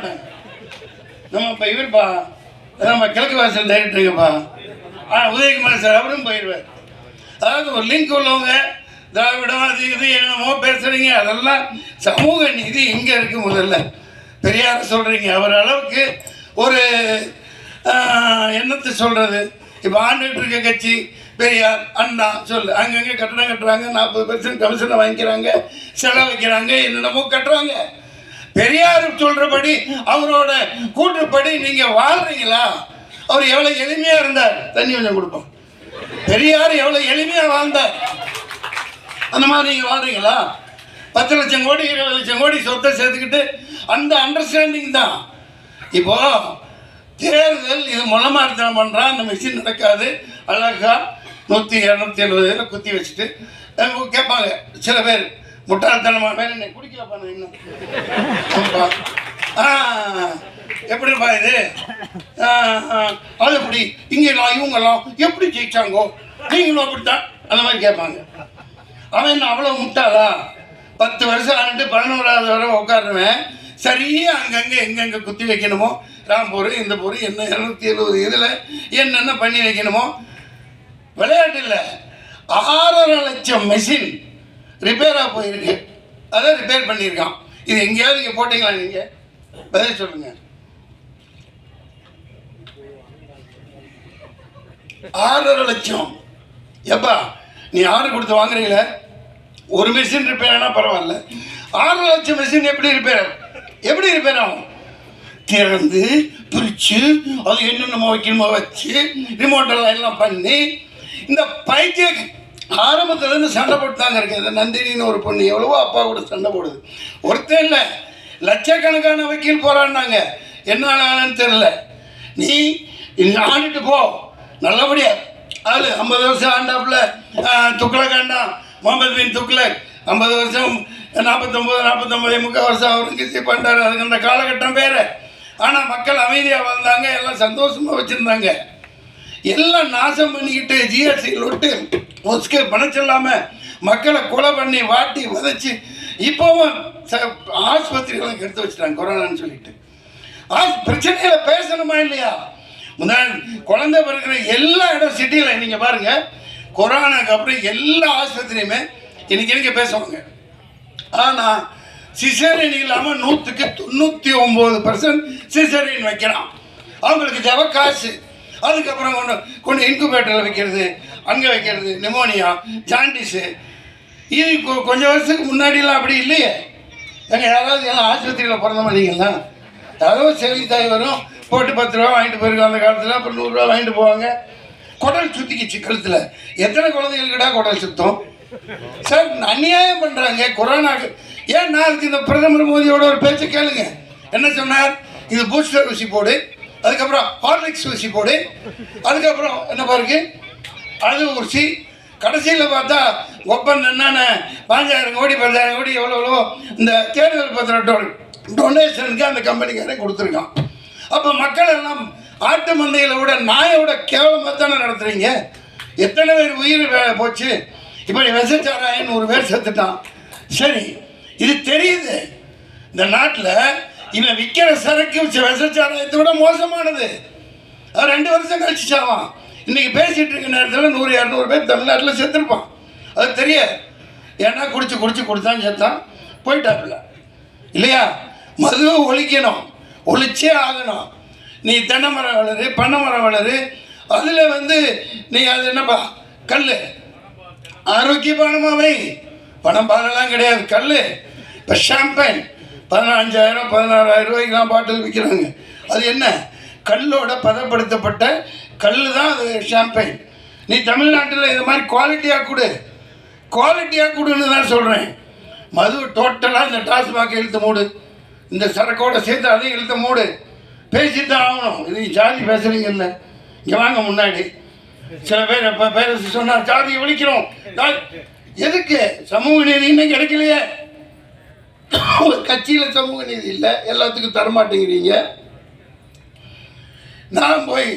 மாட்டாங்க நம்ம இப்போ இவர்ப்பா நம்ம கிழக்கு வாசல் டைரக்டருங்கப்பா ஆ உதயகுமார் சார் அவரும் போயிடுவார் அதாவது ஒரு லிங்க் உள்ளவங்க திராவிடம் அது இது என்னமோ பேசுகிறீங்க அதெல்லாம் சமூக நீதி எங்கே இருக்குது முதல்ல. பெரியார சொல்கிறீங்க அவர் அளவுக்கு ஒரு என்னத்தை சொல்கிறது இப்போ ஆண்டுகிட்டு இருக்க கட்சி பெரியார் அண்ணா சொல்லு. அங்கங்கே கட்டணம் கட்டுறாங்க நாற்பது பெர்சன்ட் கமிஷனை வாங்கிக்கிறாங்க செலவு வைக்கிறாங்க என்னென்னமோ கட்டுறாங்க. பெரியார் சொல்றபடி அவரோட கூற்றுப்படி நீங்க வாழ்றீங்களா? அவர் எவ்வளவு எளிமையா இருந்தார். தண்ணி கொஞ்சம் கொடுப்போம். பெரியார் எவ்வளவு எளிமையா வாழ்ந்தார். அந்த மாதிரி நீங்க வாழ்றீங்களா? பத்து லட்சம் கோடி இருபது லட்சம் கோடி சொத்தை சேர்த்துக்கிட்டு அந்த அண்டர்ஸ்டாண்டிங் தான். இப்போ தேர்தல் இது முளமார்த்தனம் பண்ணுறான் அந்த மிஷின் நடக்காது. அழகா நூற்றி இரநூத்தி எழுபது குத்தி வச்சுட்டு கேட்பாங்க சில பேர். முட்டாள்தனமாக மேலே என்னை குடிக்கலப்பா நான் இன்னும் எப்படிப்பா இது? அது எப்படி? இங்கெல்லாம் இவங்கெல்லாம் எப்படி ஜெயிச்சாங்கோ? நீங்களும் அப்படித்தான். அந்த மாதிரி கேட்பாங்க. அவன் என்ன அவ்வளோ முட்டாளா? பத்து வருஷம் ஆண்டு பதினோராவது வரை உட்காருவேன் சரியா அங்கங்கே எங்கெங்கே குத்தி வைக்கணுமோ? ராம்பூர் இந்த பூர் என்ன இரநூத்தி எழுபது இதில் என்னென்ன பண்ணி வைக்கணுமோ? விளையாட்டு இல்லை. ஆறரை லட்சம் மெஷின் ரிப்பேராக போயிருக்கு. அதை ரிப்பேர் பண்ணியிருக்கான். இது எங்கேயாவது நீங்கள் போட்டீங்களா நீங்கள் பதில் சொல்லுங்கள் ஆறரை லட்சம். எப்பா நீ ஆர்டர் கொடுத்து வாங்குறீங்கள? ஒரு மிஷின் ரிப்பேர் ஆனால் பரவாயில்ல. ஆறு லட்சம் மிஷின் எப்படி ரிப்பேர் எப்படி ரிப்பேர் ஆகும்? திறந்து பிரித்து அது என்னென்னமோ வைக்கணுமோ வச்சு ரிமோட்டெல்லாம் எல்லாம் பண்ணி இந்த பைத்திய ஆரம்பத்துலேருந்து சண்டை போட்டு தாங்க இருக்கு நந்தினின்னு ஒரு பொண்ணு எவ்வளவோ அப்பா கூட சண்டை போடுது. ஒருத்தன் இல்லை. லட்சக்கணக்கான வக்கீல் போராடினாங்க என்ன ஆனான்னு தெரில நீ ஆண்டுட்டு போ. நல்லபடியா. ஆளு ஐம்பது வருஷம் ஆண்டாப்புல துக்ளக் ஆண்டா முகமது பின் துக்ளக். ஐம்பது வருஷம் நாற்பத்தொம்போது நாற்பத்தொம்பது முக்கால் வருஷம் அவருக்கு பண்ணிட்டாரு அதுக்கு அந்த காலகட்டம் வேறு. ஆனால் மக்கள் அமைதியாக வந்தாங்க எல்லாம் சந்தோஷமாக வச்சுருந்தாங்க. எல்லாம் நாசம் பண்ணிக்கிட்டு ஜிஎஸ்டியில் விட்டு ஒஸ்கே பணம் சொல்லாமல் மக்களை கொலை பண்ணி வாட்டி வதைச்சு இப்போவும் ச எடுத்து வச்சுட்டாங்க கொரோனான்னு சொல்லிட்டு. ஆஸ் பேசணுமா இல்லையா? முன்னாடி குழந்தை பிறக்கிற எல்லா இடம் சிட்டியில் நீங்கள் பாருங்கள் கொரோனாக்கு அப்புறம் எல்லா ஆஸ்பத்திரியுமே இன்னைக்கு இன்னைக்கு பேசுவாங்க. ஆனால் சிசேரியன் இல்லாமல் நூற்றுக்கு தொண்ணூற்றி ஒம்பது பர்சன்ட் சிசேரியன் வைக்கிறான். அவங்களுக்கு ஜவ காசு. அதுக்கப்புறம் கொண்டு கொண்டு இன்குபேட்டரில் வைக்கிறது அங்கே வைக்கிறது நிமோனியா ஜாண்டிஸு இது கொ- கொஞ்சம் வருஷத்துக்கு முன்னாடிலாம் அப்படி இல்லையே. எங்கள் யாராவது எல்லாம் ஆஸ்பத்திரியில் பிறந்த மாட்டீங்களா யாரோ செவிலித்தாய் வரும் போட்டு பத்து ரூபா வாங்கிட்டு போயிருக்கோம் அந்த காலத்தில் அப்புறம் நூறுரூவா வாங்கிட்டு போவாங்க. குடல் சுத்திக்கிச்சு கழுத்தில். எத்தனை குழந்தைகளுக்கிட்டா குடல் சுத்தம்? சார் அநியாயம் பண்ணுறாங்க கொரோனாக்கு ஏன் நான் இந்த பிரதமர் மோடியோட ஒரு பேச்சு கேளுங்க. என்ன சொன்னார்? இது பூஸ்டர் ஊசி போடு. அதுக்கப்புறம் ஹார்லிக்ஸ் ஊசி போடு. அதுக்கப்புறம் என்ன பாருக்கு? அது ஊசி. கடைசியில் பார்த்தா ஒப்பந்தம் என்னென்ன பாஞ்சாயிரம் கோடி பஞ்சாயிரம் கோடி எவ்வளோ எவ்வளோ இந்த தேர்தல் பத்திரம் டொனேஷனுக்கு அந்த கம்பெனிக்காரன் கொடுத்துருக்கான். அப்போ மக்கள் எல்லாம் ஆட்டு மந்தையில் விட நாயை விட கேவலமாக தானே நடத்துகிறீங்க எத்தனை பேர் உயிர் வேலை போச்சு? இப்போ நீ விசச்சாராயன்னு ஒரு பேர் செத்துட்டான். சரி இது தெரியுது. இந்த நாட்டில் இவன் விற்கிற சரக்கு வச்ச விசச்சாராயத்தை விட மோசமானது. அவன் ரெண்டு வருஷம் கழிச்சு சாவான். இன்னைக்கு பேசிட்டு இருக்க நேரத்தில் நூறு இரநூறு பேர் தமிழ்நாட்டில் செத்துருப்பான். அது தெரிய ஏன்னா குடிச்சு குடிச்சு கொடுத்தான் செத்தான். போயிட்டாப்புல. இல்லையா? மதுவை ஒழிக்கணும். ஒழிச்சே ஆகணும். நீ தென்னை மரம் வளரு பண்ணை மரம் வளரு. அதில் வந்து நீ அது என்னப்பா? கல் ஆரோக்கியமானமாவை பணம் பாலெல்லாம் கிடையாது. கல் இப்போ ஷாம்பைன் பதினஞ்சாயிரம் பதினாறாயிரம் ரூபாய்க்குலாம் பாட்டில் விற்கிறாங்க. அது என்ன? கல்லோட பதப்படுத்தப்பட்ட கல் தான் அது ஷாம்பெயின் நீ தமிழ்நாட்டில் இது மாதிரி குவாலிட்டியாக கொடு. குவாலிட்டியாக கொடுன்னு தான் சொல்கிறேன் மது டோட்டலாக இந்த டாஸ்மாக இழுத்து மூடு. இந்த சரக்கோட சேர்த்து அதையும் இழுத்து மூடு. பேசித்தான் ஆகணும். இது ஜாதி பேசுறீங்கல்ல. இங்கே வாங்க முன்னாடி. சில பேர் இப்போ பேர் சொன்னார் ஜாதியை ஒழிக்கிறோம். எதுக்கு? சமூக நீதி இன்னும் கிடைக்கலையே. ஒரு கட்சியில் சமூக நீதி இல்லை எல்லாத்துக்கும் தரமாட்டேங்கிறீங்க. நான் போய்